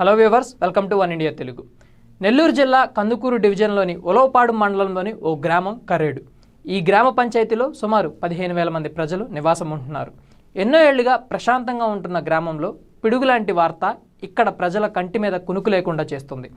Hello viewers welcome to One India Telugu Nellore జిల్లా కందుకూరు డివిజన్లోని ఉలవపాడు మండలంలోని ఓ గ్రామం కరేడు ఈ గ్రామ పంచాయతీలో సుమారు పదిహేను వేల మంది ప్రజలు నివాసం ఉంటున్నారు. ఎన్నో ఏళ్ళుగా ప్రశాంతంగా ఉంటున్న గ్రామంలో పిడుగులాంటి వార్త ఇక్కడ ప్రజల కంటి మీద కునుకు లేకుండా చేస్తుంది.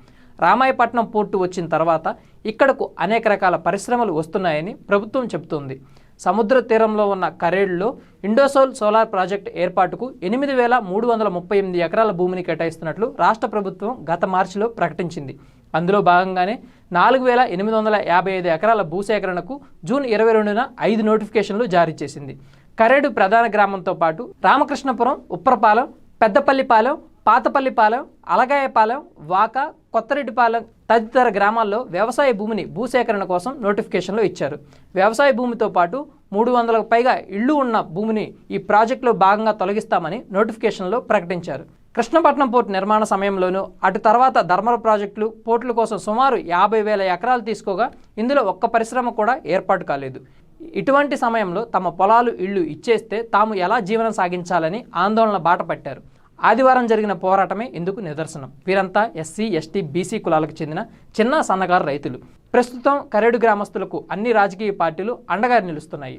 రామాయపట్నం పోర్టు వచ్చిన తర్వాత ఇక్కడకు అనేక రకాల పరిశ్రమలు వస్తున్నాయని ప్రభుత్వం చెబుతోంది. సముద్ర తీరంలో ఉన్న కరేడులో ఇండోసోల్ సోలార్ ప్రాజెక్ట్ ఏర్పాటుకు ఎనిమిది వేల మూడు వందల ముప్పై ఎనిమిది ఎకరాల భూమిని కేటాయిస్తున్నట్లు రాష్ట్ర ప్రభుత్వం గత మార్చిలో ప్రకటించింది. అందులో భాగంగానే నాలుగు వేల ఎనిమిది వందల యాభై ఐదు ఎకరాల భూసేకరణకు జూన్ ఇరవై రెండున ఐదు నోటిఫికేషన్లు జారీ చేసింది. కరేడు ప్రధాన గ్రామంతో పాటు రామకృష్ణపురం ఉప్పరపాలెం పెద్దపల్లిపాలెం పాతపల్లిపాలెం అలగాయపాలెం వాక కొత్తరెడ్డిపాలెం తదితర గ్రామాల్లో వ్యవసాయ భూమిని భూసేకరణ కోసం నోటిఫికేషన్లు ఇచ్చారు. వ్యవసాయ భూమితో పాటు మూడు వందలకు పైగా ఇళ్ళు ఉన్న భూమిని ఈ ప్రాజెక్టులో భాగంగా తొలగిస్తామని నోటిఫికేషన్లో ప్రకటించారు. కృష్ణపట్నం పోర్టు నిర్మాణ సమయంలోనూ అటు తర్వాత ధర్మల ప్రాజెక్టులు పోర్టుల కోసం సుమారు యాభై వేల ఎకరాలు తీసుకోగా ఇందులో ఒక్క పరిశ్రమ కూడా ఏర్పాటు కాలేదు. ఇటువంటి సమయంలో తమ పొలాలు ఇళ్ళు ఇచ్చేస్తే తాము ఎలా జీవనం సాగించాలని ఆందోళన బాట పట్టారు. ఆదివారం జరిగిన పోరాటమే ఇందుకు నిదర్శనం. వీరంతా ఎస్సీ ఎస్టీ బీసీ కులాలకు చెందిన చిన్న సన్నకారు రైతులు. ప్రస్తుతం కరేడు గ్రామస్తులకు అన్ని రాజకీయ పార్టీలు అండగా నిలుస్తున్నాయి.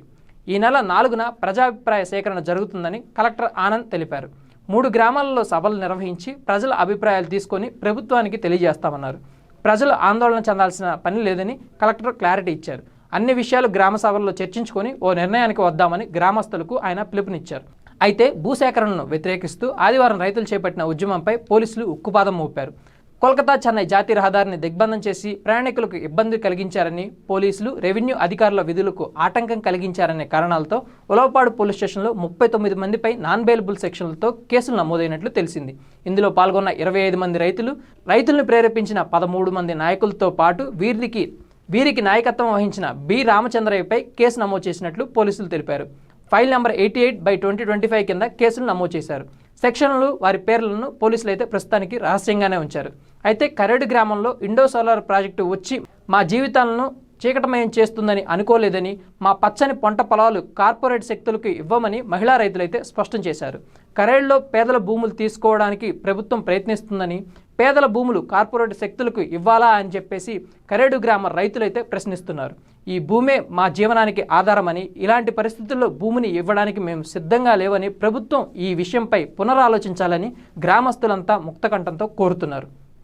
ఈ నెల నాలుగున ప్రజాభిప్రాయ సేకరణ జరుగుతుందని కలెక్టర్ ఆనంద్ తెలిపారు. మూడు గ్రామాలలో సభలు నిర్వహించి ప్రజల అభిప్రాయాలు తీసుకొని ప్రభుత్వానికి తెలియజేస్తామన్నారు. ప్రజలు ఆందోళన చెందాల్సిన పని లేదని కలెక్టర్ క్లారిటీ ఇచ్చారు. అన్ని విషయాలు గ్రామ సభల్లో చర్చించుకొని ఓ నిర్ణయానికి వద్దామని గ్రామస్తులకు ఆయన పిలుపునిచ్చారు. అయితే భూసేకరణను వ్యతిరేకిస్తూ ఆదివారం రైతులు చేపట్టిన ఉద్యమంపై పోలీసులు ఉక్కుపాదం మోపారు. కోల్కతా చెన్నై జాతీయ రహదారిని దిగ్బంధం చేసి ప్రయాణికులకు ఇబ్బంది కలిగించారని పోలీసులు రెవెన్యూ అధికారుల విధులకు ఆటంకం కలిగించారనే కారణాలతో ఉలవపాడు పోలీస్ స్టేషన్లో ముప్పై తొమ్మిది మందిపై నాన్ బెయిలబుల్ సెక్షన్లతో కేసులు నమోదైనట్లు తెలిసింది. ఇందులో పాల్గొన్న ఇరవై ఐదు మంది రైతులు రైతులను ప్రేరేపించిన పదమూడు మంది నాయకులతో పాటు వీరికి వీరికి నాయకత్వం వహించిన బి. రామచంద్రయ్యపై కేసు నమోదు చేసినట్లు పోలీసులు తెలిపారు. File number eighty eight by twenty twenty five కింద కేసులు నమోదు చేశారు. సెక్షన్లు వారి పేర్లను పోలీసులు అయితే ప్రస్తుతానికి రహస్యంగానే ఉంచారు. అయితే కరేడు గ్రామంలో ఇండో సోలార్ ప్రాజెక్టు వచ్చి మా జీవితాలను చీకటమయం చేస్తుందని అనుకోలేదని మా పచ్చని పంట పొలాలు కార్పొరేట్ శక్తులకు ఇవ్వమని మహిళా రైతులైతే స్పష్టం చేశారు. కరేడులో పేదల భూములు తీసుకోవడానికి ప్రభుత్వం ప్రయత్నిస్తుందని పేదల భూములు కార్పొరేట్ శక్తులకు ఇవ్వాలా అని చెప్పేసి కరేడు గ్రామ రైతులైతే ప్రశ్నిస్తున్నారు. ఈ భూమే మా జీవనానికి ఆధారమని ఇలాంటి పరిస్థితుల్లో భూమిని ఇవ్వడానికి మేము సిద్ధంగా లేవని ప్రభుత్వం ఈ విషయంపై పునరాలోచించాలని గ్రామస్తులంతా ముక్తకంఠంతో కోరుతున్నారు.